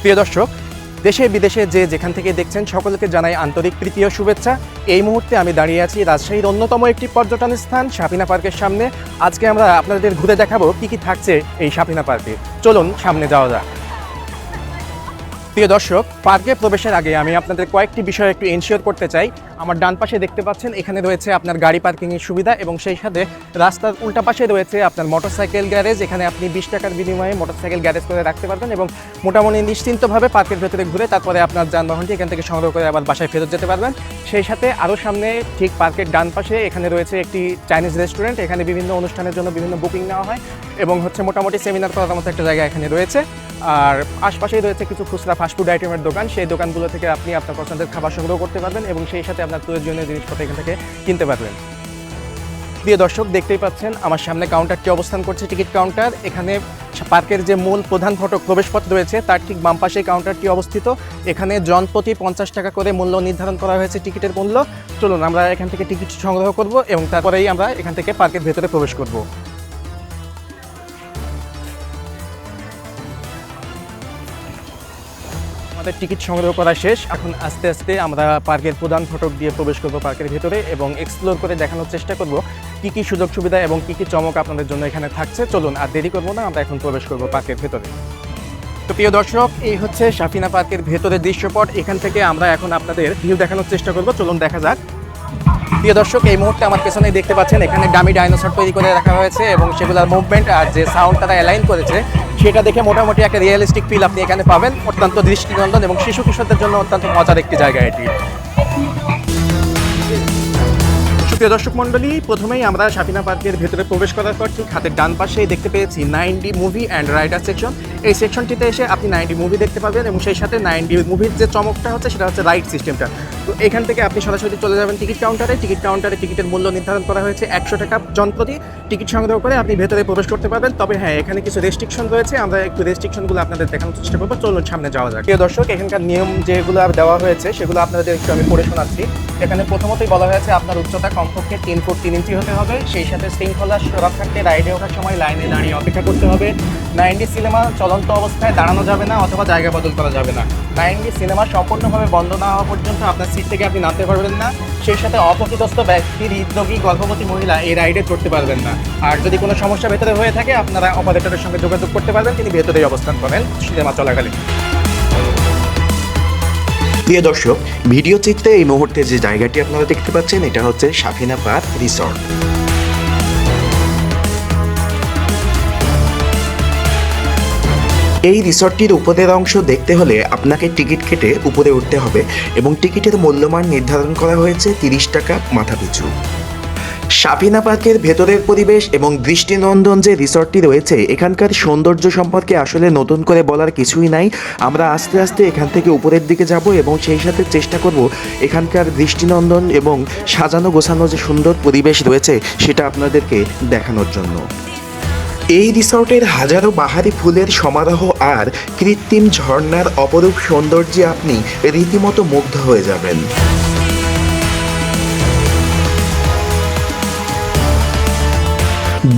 প্রিয় দর্শক, দেশে বিদেশে যে যেখান থেকে দেখছেন সকলকে জানাই আন্তরিক তৃতীয় শুভেচ্ছা। এই মুহূর্তে আমি দাঁড়িয়ে আছি রাজশাহীর অন্যতম একটি পর্যটন স্থান, সাপিনা পার্কের সামনে। আজকে আমরা আপনাদের ঘুরে দেখাবো কি কি থাকছে এই সাপিনা পার্কে। চলুন সামনে যাওয়া যাক। প্রিয় দর্শক, পার্কে প্রবেশের আগে আমি আপনাদের কয়েকটি বিষয় একটু এনশিওর করতে চাই। আমার ডান পাশে দেখতে পাচ্ছেন, এখানে রয়েছে আপনার গাড়ি পার্কিংয়ের সুবিধা এবং সেই সাথে রাস্তার উল্টা পাশে রয়েছে আপনার মোটরসাইকেল গ্যারেজ এখানে আপনি বিশ টাকার বিনিময়ে মোটরসাইকেল গ্যারেজ করে রাখতে পারবেন এবং মোটামুটি নিশ্চিন্তভাবে পার্কের ভেতরে ঘুরে তারপরে আপনার যানবাহনটি এখান থেকে সংগ্রহ করে আবার বাসায় ফেরত যেতে পারবেন। সেই সাথে আরও সামনে ঠিক পার্কের ডান পাশে এখানে রয়েছে একটি চাইনিজ রেস্টুরেন্ট এখানে বিভিন্ন অনুষ্ঠানের জন্য বিভিন্ন বুকিং নেওয়া হয় এবং হচ্ছে মোটামুটি সেমিনার করার মতো একটা জায়গা এখানে রয়েছে। আর আশপাশেই রয়েছে কিছু খুচরা ফাস্টফুড আইটেমের দোকান। সেই দোকানগুলো থেকে আপনি আপনার পছন্দের খাবার সংগ্রহ করতে পারবেন এবং সেই সাথে আপনার প্রয়োজনীয় জিনিসপত্র এখান থেকে কিনতে পারবেন। প্রিয় দর্শক, দেখতেই পাচ্ছেন, আমার সামনে কাউন্টারটি অবস্থান করছে টিকিট কাউন্টার এখানে পার্কের যে মূল প্রধান ফটক প্রবেশপথ রয়েছে, তার ঠিক বাম পাশে কাউন্টারটি অবস্থিত। এখানে জনপ্রতি পঞ্চাশ টাকা করে মূল্য নির্ধারণ করা হয়েছে টিকিটের মূল্য। চলুন, আমরা এখান থেকে টিকিট সংগ্রহ করব এবং তারপরেই আমরা এখান থেকে পার্কের ভেতরে প্রবেশ করব। আমাদের টিকিট সংগ্রহ করা শেষ। এখন আস্তে আস্তে আমরা পার্কের প্রধান ফটক দিয়ে প্রবেশ করব পার্কের ভেতরে এবং এক্সপ্লোর করে দেখানোর চেষ্টা করব কি কি সুযোগ সুবিধা এবং কি কি চমক আপনাদের জন্য এখানে থাকছে। চলুন আর দেরি করব না, আমরা এখন প্রবেশ করব পার্কের ভেতরে। তো প্রিয় দর্শক, এই হচ্ছে সাফিনা পার্কের ভেতরের দৃশ্যপট। এখান থেকে আমরা এখন আপনাদের ভিউ দেখানোর চেষ্টা করব। চলুন দেখা যাক। প্রিয় দর্শক, এই মুহূর্তে আমার পেছনেই দেখতে পাচ্ছেন এখানে ডামি ডাইনোসর তৈরি করে রাখা হয়েছে এবং সেগুলোর মুভমেন্ট আর যে সাউন্ড তারা অ্যালাইন করেছে সেটা দেখে মোটামুটি একটা রিয়েলিস্টিক ফিল আপনি এখানে পাবেন। অত্যন্ত দৃষ্টিনন্দন এবং শিশু কিশোরদের জন্য অত্যন্ত মজার একটি জায়গা এটি। প্রিয় দর্শক মণ্ডলী, প্রথমেই আমরা সাপিনা পার্কের ভেতরে প্রবেশ করার পর ঠিক হাতের ডান পাশেই দেখতে পেয়েছি nine D movie and rider section. এই সেকশনটিতে এসে আপনি নাইনটি মুভি দেখতে পাবেন এবং সেই সাথে নাইনটি মুভির যে চমকটা হচ্ছে, সেটা হচ্ছে রাইড সিস্টেমটা তো এখান থেকে আপনি সরাসরি চলে যাবেন টিকিট কাউন্টারে টিকিট কাউন্টারে টিকিটের মূল্য নির্ধারণ করা হয়েছে একশো টাকা জনপ্রতি। টিকিট সংগ্রহ করে আপনি ভেতরে প্রবেশ করতে পারবেন। তবে হ্যাঁ এখানে কিছু রেস্ট্রিকশন রয়েছে। আমরা একটু রেস্ট্রিকশনগুলো আপনাদের দেখানোর চেষ্টা করব। চলুন সামনে যাওয়া যাক। প্রিয় দর্শক, এখানকার নিয়ম যেগুলো দেওয়া হয়েছে, সেগুলো আপনাদের একটু আমি পড়ে শোনাচ্ছি। এখানে প্রথমতই বলা হয়েছে, আপনার উচ্চতা কমপক্ষে তিন ফুট তিন ইঞ্চি হতে হবে। সেই সাথে শৃঙ্খলা রক্ষার্থে রাইডে ওঠার সময় লাইনে দাঁড়িয়ে অপেক্ষা করতে হবে। নাইনটি সিনেমা চলন্ত অবস্থায় দাঁড়ানো যাবে না অথবা জায়গা বদল করা যাবে না। নাইনডি সিনেমা সম্পূর্ণভাবে বন্ধ না হওয়া পর্যন্ত আপনার সিট থেকে আপনি নামতে পারবেন না। সেই সাথে অপকৃতস্থ ব্যক্তি, হৃদরোগী, গর্ভবতী মহিলা এই রাইডে চড়তে পারবেন না। আর যদি কোনো সমস্যা ভেতরে হয়ে থাকে, আপনারা অপারেটরের সঙ্গে যোগাযোগ করতে পারবেন। তিনি ভেতরেই অবস্থান করেন সিনেমা চলাকালীন। প্রিয় দর্শক, ভিডিও চিত্রে এই মুহূর্তে যে জায়গাটি আপনারা দেখতে পাচ্ছেন, এটা হচ্ছে সাফিনা পার্ক রিসর্ট। এই রিসর্টটির উপরের অংশ দেখতে হলে আপনাকে টিকিট কেটে উপরে উঠতে হবে এবং টিকিটের মূল্যমান নির্ধারণ করা হয়েছে তিরিশ টাকা মাথাপিছু। সাফিনা পার্কের ভেতরের পরিবেশ এবং দৃষ্টিনন্দন যে রিসর্টটি রয়েছে, এখানকার সৌন্দর্য সম্পর্কে আসলে নতুন করে বলার কিছুই নাই। আমরা আস্তে আস্তে এখান থেকে উপরের দিকে যাব এবং সেই সাথে চেষ্টা করব এখানকার দৃষ্টিনন্দন এবং সাজানো গোছানো যে সুন্দর পরিবেশ রয়েছে, সেটা আপনাদেরকে দেখানোর জন্য। এই রিসর্টের হাজারো বাহারি ফুলের সমারোহ আর কৃত্রিম ঝর্ণার অপরূপ সৌন্দর্যে আপনি রীতিমতো মুগ্ধ হয়ে যাবেন।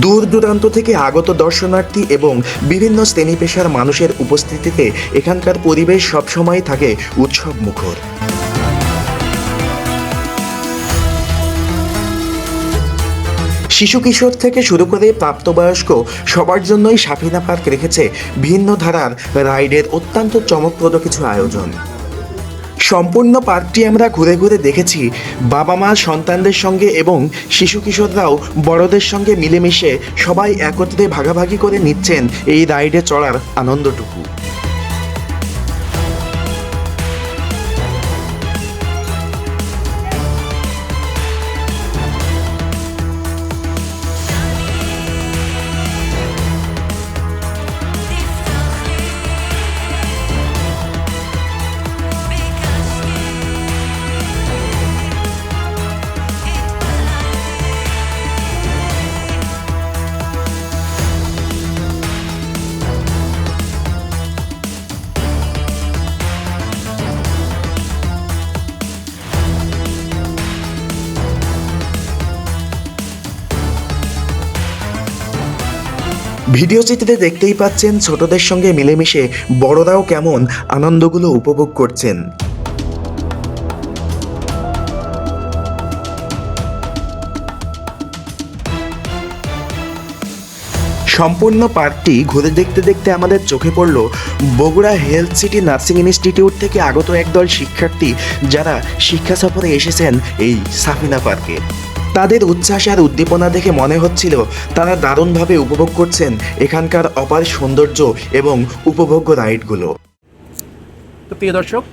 দূর দূরান্ত থেকে আগত দর্শনার্থী এবং বিভিন্ন শ্রেণি পেশার মানুষের উপস্থিতিতে এখানকার পরিবেশ সবসময় থাকে উৎসব মুখর শিশু কিশোর থেকে শুরু করে প্রাপ্তবয়স্ক সবার জন্যই সাফিনা পার্ক রেখেছে ভিন্ন ধারার রাইডের অত্যন্ত চমকপ্রদ কিছু আয়োজন। সম্পূর্ণ পার্কটি আমরা ঘুরে ঘুরে দেখেছি। বাবা মা, সন্তানদের সঙ্গে এবং শিশু কিশোররাও বড়দের সঙ্গে মিলেমিশে সবাই একত্রে ভাগাভাগি করে নিচ্ছেন এই রাইডে চড়ার আনন্দটুকু। ভিডিও চিত্রে দেখতেই পাচ্ছেন ছোটদের সঙ্গে মিলেমিশে বড়রাও কেমন আনন্দগুলো উপভোগ করছেন। সম্পূর্ণ পার্কটি ঘুরে দেখতে দেখতে আমাদের চোখে পড়ল Bogura health city nursing institute থেকে আগত একদল শিক্ষার্থী যারা শিক্ষা সফরে এসেছেন এই সাফিনা পার্কে। তাদের উচ্ছ্বাস আর উদ্দীপনা দেখে মনে হচ্ছিল তারা দারুণভাবে উপভোগ করছেন এখানকার অপার সৌন্দর্য এবং উপভোগ্য রাইডগুলো। তো প্রিয় দর্শক,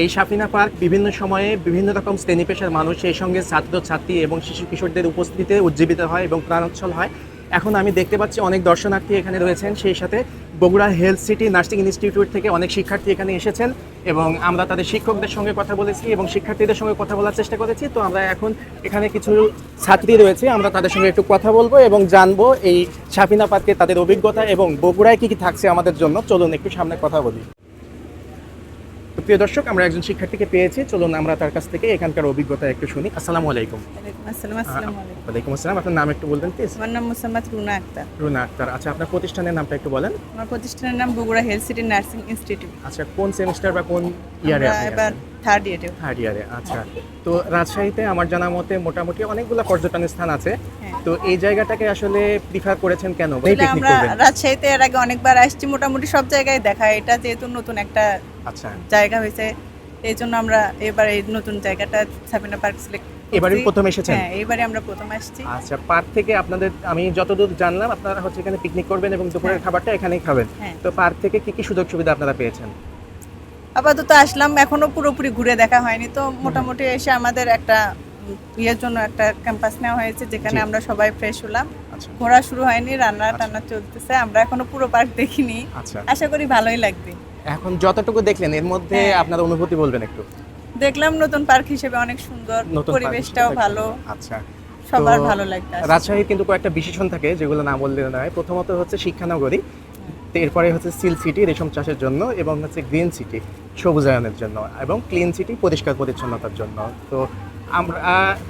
এই সাফিনা পার্ক বিভিন্ন সময়ে বিভিন্ন রকম শ্রেণি পেশার মানুষ সেই সঙ্গে ছাত্র, ছাত্রী এবং শিশু কিশোরদের উপস্থিতিতে উজ্জীবিত হয় এবং প্রাণোচ্ছল হয়। এখন আমি দেখতে পাচ্ছি অনেক দর্শনার্থী এখানে রয়েছেন, সেই সাথে Bogura health city nursing institute থেকে অনেক শিক্ষার্থী এখানে এসেছেন এবং আমরা তাদের শিক্ষকদের সঙ্গে কথা বলেছি এবং শিক্ষার্থীদের সঙ্গে কথা বলার চেষ্টা করেছি। তো আমরা এখন এখানে কিছু ছাত্রী রয়েছে, আমরা তাদের সঙ্গে একটু কথা বলব এবং জানব এই সাফিনা পার্কে তাদের অভিজ্ঞতা এবং বগুড়ায় কী কী থাকছে আমাদের জন্য। চলুন একটু সামনে কথা বলি। প্রিয় দর্শক আমরা একজন শিক্ষার্থীকে পেয়েছি। চলুন আমরা তার কাছ থেকে এখানকার অভিজ্ঞতা একটু শুনি। আসসালামু আলাইকুম। ওয়ালাইকুম আসসালাম আপনার নাম একটু বলবেন প্লিজ আমার নাম মুসাম্মদ রুনা আক্তার। রুনা আক্তার। আচ্ছা আপনার প্রতিষ্ঠানের নামটা একটু বলেন। আমার প্রতিষ্ঠানের নাম Bogura health city nursing institute. আচ্ছা কোন সেমিস্টার বা কোন ইয়ারে এবার থার্ড ইয়ারে থার্ড ইয়ারে আচ্ছা। তো রাজশাহীতে আমার জানা মতে মোটামুটি অনেকগুলো পর্যটন স্থান আছে। হ্যাঁ। তো এই জায়গাটাকে আসলে প্রিফার করেছেন কেন? আমরা রাজশাহীতে এর আগে অনেকবার আসছি মোটামুটি সব জায়গায় দেখা। এটা যেহেতু নতুন একটা আচ্ছা। জায়গা হয়েছে এই জন্য আমরা এবার এই নতুন জায়গাটা সাবিনা পার্ক সিলেক্ট এবারই প্রথম এসেছেন? হ্যাঁ এবারে আমরা প্রথম আসছি। আচ্ছা পার্ক থেকে আপনাদের আমি যতদূর জানলাম আপনারা হচ্ছে এখানে পিকনিক করবেন এবং দুপুরের হ্যাঁ। খাবারটা এখানেই খাবেন। হ্যাঁ। তো পার্ক থেকে কি কি সুযোগ সুবিধা আপনারা পেয়েছেন? আপাতত আসলাম এখনও পুরোপুরি ঘুরে দেখা হয়নি। তো মোটামুটি এসে আমাদের একটা ইয়ের জন্য একটা ক্যাম্পাস নেওয়া হয়েছে যেখানে আমরা সবাই ফ্রেশ হলাম। আচ্ছা। ঘোরা শুরু হয়নি রান্না আচ্ছা। টান্না চলতেছে আমরা এখনও পুরো পার্ক দেখিনি। আচ্ছা। আশা করি ভালোই লাগবে। এখন যতটুকু দেখলেন এর মধ্যে হ্যাঁ। আপনার অনুভূতি বলবেন একটু। দেখলাম নতুন পার্ক হিসেবে অনেক সুন্দর পরিবেশটাও ভালো। আচ্ছা। সবার ভালো লাগবে রাজশাহীর কিন্তু কয়েকটা বিশেষণ থাকে যেগুলো না বললে নয় প্রথমত হচ্ছে শিক্ষানগরী এরপরে হচ্ছে সিল সিটি রেশম চাষের জন্য এবং হচ্ছে গ্রিন সিটি সবুজায়নের জন্য এবং ক্লিন সিটি পরিষ্কার পরিচ্ছন্নতার জন্য। তো আমরা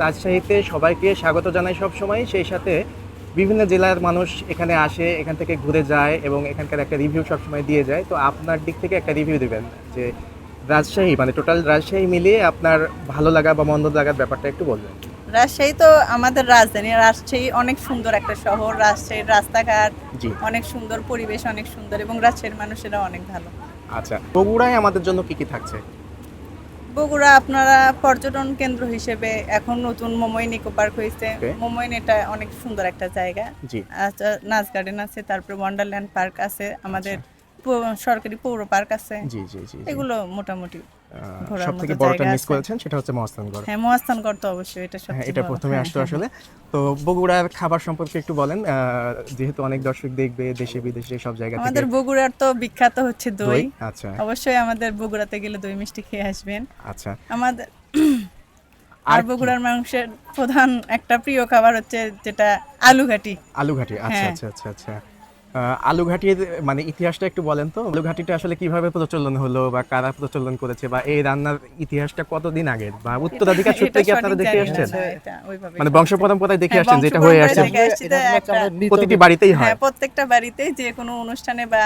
রাজশাহীতে সবাইকে স্বাগত জানাই সব সময়। সেই সাথে বিভিন্ন জেলার মানুষ এখানে আসে এখান থেকে ঘুরে যায় এবং এখানকার একটা রিভিউ সবসময় দিয়ে যায়। তো আপনার দিক থেকে একটা রিভিউ দিবেন যে রাজশাহী মানে টোটাল রাজশাহী মিলিয়ে আপনার ভালো লাগা বা মন্দ লাগার ব্যাপারটা একটু বলবেন। রাজশাহী তো আমাদের রাজধানী। রাজশাহী অনেক সুন্দর একটা শহর। রাজশাহীর রাস্তাঘাট অনেক সুন্দর পরিবেশ অনেক সুন্দর এবং রাজশাহীর মানুষেরা অনেক ভালো। আচ্ছা বগুড়ায় আমাদের জন্য কি কি থাকছে? বগুড়া আপনারা পর্যটন কেন্দ্র হিসেবে এখন নতুন মোমইন ইকো পার্ক হয়েছে. মোমইন এটা অনেক সুন্দর একটা জায়গা। আচ্ছা নাচ গার্ডেন আছে তারপরে ওয়ান্ডারল্যান্ড পার্ক আছে আমাদের পৌ- সরকারি পৌর পার্ক আছে। এগুলো মোটামুটি সব থেকে বড়টা মিস করেছেন সেটা হচ্ছে মহাস্থানগড়। হ্যাঁ মহাস্থানগড় তো অবশ্যই এটা হ্যাঁ এটা প্রথমে আসতো আসলে তো বগুড়ার খাবার সম্পর্কে একটু বলেন যেহেতু অনেক দর্শক দেখবে দেশে বিদেশে সব জায়গা থেকে আমাদের বগুড়ার তো বিখ্যাত হচ্ছে দই। আচ্ছা। অবশ্যই আমাদের বগুড়াতে গেলে দই মিষ্টি খেয়ে আসবেন। আচ্ছা। আমাদের আর বগুড়ার মানুষের প্রধান একটা প্রিয় খাবার হচ্ছে যেটা আলু ঘাটি আলুঘাটি আচ্ছা হ্যাঁ। আচ্ছা আচ্ছা আচ্ছা। আহ, আলুঘাটির মানে ইতিহাসটা একটু বলেন তো। আলুঘাটিটা আসলে কীভাবে প্রচলন হলো বা কারা প্রচলন করেছে বা এই রান্নার ইতিহাসটা কতদিন আগের? বা উত্তরাধিকার সূত্রে কি আপনারা দেখে আসছেন? মানে বংশ পরম্পরায় দেখে হ্যাঁ, আসছেন যেটা হয়ে আসছে। প্রতিটি বাড়িতেই হয়। হ্যাঁ প্রত্যেকটা বাড়িতেই যে কোনো অনুষ্ঠানে বা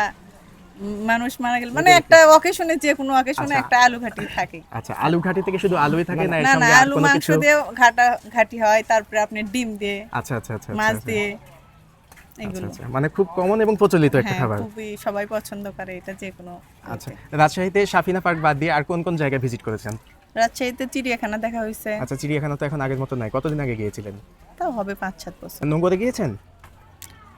মানুষ মারা গেল মানে একটা অকেশনে যে কোনো অকেশনে আচ্ছা। একটা আলু ঘাটি থাকে। আচ্ছা আলুঘাটি থেকে শুধু আলুই থাকে না না না আলু মাংস দিয়েও ঘাটা ঘাটি হয় তারপরে আপনি ডিম দিয়ে আচ্ছা আচ্ছা আচ্ছা মাছ আচ্ছা, দিয়ে। আচ্ছা, আচ্ছা মানে খুব কমন এবং প্রচলিত একটা হ্যাঁ খাবার। খুবই সবাই পছন্দ করে এটা যে কোনো আচ্ছা রাজশাহীতে সাফিনা পার্ক বাদ দিয়ে আর কোন কোন জায়গায় ভিজিট করেছেন? রাজশাহীতে চিড়িয়াখানা দেখা হয়েছে। আচ্ছা চিড়িয়াখানা তো এখন আগের মতো নাই। কতদিন আগে গিয়েছিলেন? তাও হবে পাঁচ সাত বছর। নোংরে গিয়েছেন?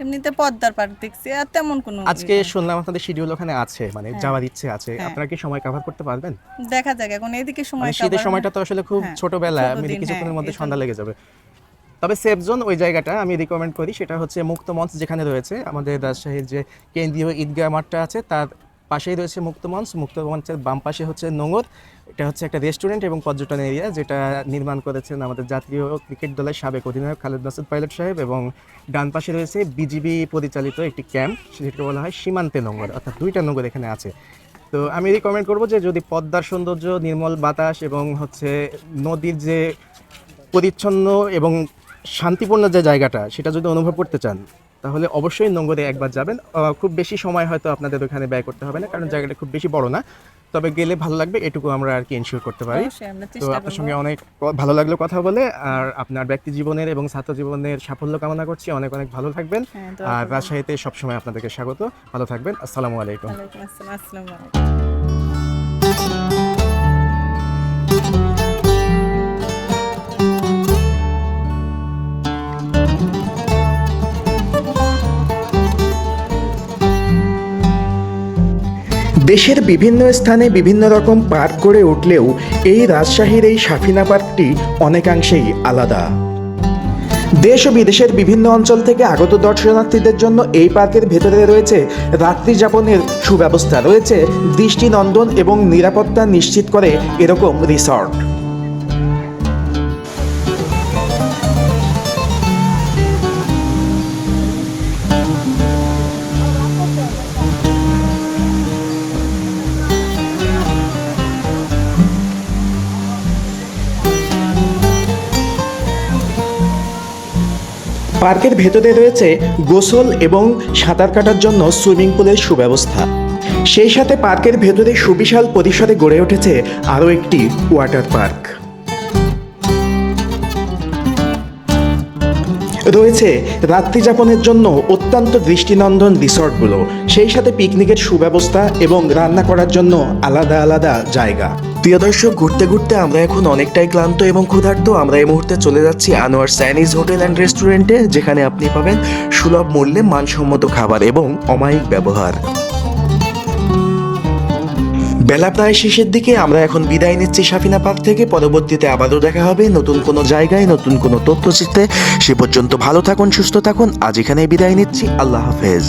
এমনিতে পদ্মার পার্ক দেখছি আর তেমন কোনো আজকে শুনলাম আপনাদের শিডিউল ওখানে আছে মানে হ্যাঁ। যাওয়ার ইচ্ছে আছে। হ্যাঁ। আপনারা কি সময় কভার করতে পারবেন? দেখা যাক এখন এদিকে সময় মানে শীতের সময়টা তো আসলে খুব ছোটবেলা ছোট আমি কিছুক্ষণের মধ্যে সন্ধ্যা। লেগে যাবে। তবে সেফ জোন ওই জায়গাটা আমি রিকমেন্ড করি, সেটা হচ্ছে মুক্ত মঞ্চ যেখানে রয়েছে আমাদের রাজশাহীর যে কেন্দ্রীয় ঈদগাহ মাঠটা আছে, তার পাশেই রয়েছে মুক্ত মঞ্চ মুক্ত মঞ্চের বাম পাশে হচ্ছে নোঙর। এটা হচ্ছে একটা রেস্টুরেন্ট এবং পর্যটন এরিয়া যেটা নির্মাণ করেছেন আমাদের জাতীয় ক্রিকেট দলের সাবেক অধিনায়ক খালেদ মাসুদ পাইলট সাহেব এবং ডান পাশে রয়েছে বিজিবি পরিচালিত একটি ক্যাম্প যেটা বলা হয় সীমান্তে নোঙর, অর্থাৎ দুইটা নোঙর এখানে আছে। তো আমি রিকমেন্ড করব যে যদি পদ্মার সৌন্দর্য, নির্মল বাতাস এবং হচ্ছে নদীর যে পরিচ্ছন্ন এবং শান্তিপূর্ণ যে জায়গাটা সেটা যদি অনুভব করতে চান তাহলে অবশ্যই নোংরে একবার যাবেন। খুব বেশি সময় হয়তো আপনাদের ওখানে ব্যয় করতে হবে না কারণ জায়গাটা খুব বেশি বড় না। তবে গেলে ভালো লাগবে এটুকু আমরা আর কি ইনশিওর করতে পারি। তো আপনার সঙ্গে অনেক ভালো লাগল কথা বলে আর আপনার ব্যক্তি জীবনের এবং ছাত্র জীবনের সাফল্য কামনা করছি। অনেক অনেক ভালো থাকবেন। হ্যাঁ, আর রাজশাহীতে সবসময় আপনাদেরকে স্বাগত। ভালো থাকবেন। আসসালামু আলাইকুম। আসসালাম আসসালামু আলাইকুম। দেশের বিভিন্ন স্থানে বিভিন্ন রকম পার্ক গড়ে উঠলেও এই রাজশাহীর এই সাফিনা পার্কটি অনেকাংশেই আলাদা। দেশ ও বিদেশের বিভিন্ন অঞ্চল থেকে আগত দর্শনার্থীদের জন্য এই পার্কের ভেতরে রয়েছে রাত্রি যাপনের সুব্যবস্থা, রয়েছে দৃষ্টিনন্দন এবং নিরাপত্তা নিশ্চিত করে এরকম রিসর্ট। পার্কের ভেতরে রয়েছে গোসল এবং সাঁতার কাটার জন্য সুইমিং পুলের সুব্যবস্থা। সেই সাথে পার্কের ভেতরে সুবিশাল পরিসরে গড়ে উঠেছে আরও একটি ওয়াটার পার্ক। রয়েছে রাত্রিযাপনের জন্য অত্যন্ত দৃষ্টিনন্দন রিসর্টগুলো। সেই সাথে পিকনিকের সুব্যবস্থা এবং রান্না করার জন্য আলাদা আলাদা জায়গা। প্রিয় দর্শক, ঘুরতে ঘুরতে আমরা এখন অনেকটাই ক্লান্ত এবং ক্ষুধার্ত। আমরা এই মুহূর্তে চলে যাচ্ছি আনোয়ার চাইনিজ হোটেল অ্যান্ড রেস্টুরেন্টে, যেখানে আপনি পাবেন সুলভ মূল্যে মানসম্মত খাবার এবং অমায়িক ব্যবহার। বেলা প্রায় শেষের দিকে আমরা এখন বিদায় নিচ্ছি সাফিনা পার্ক থেকে। পরবর্তীতে আবারও দেখা হবে নতুন কোনো জায়গায় নতুন কোনো তথ্যচিত্রে। সে পর্যন্ত ভালো থাকুন সুস্থ থাকুন। আজ এখানে বিদায় নিচ্ছি। আল্লাহ হাফেজ।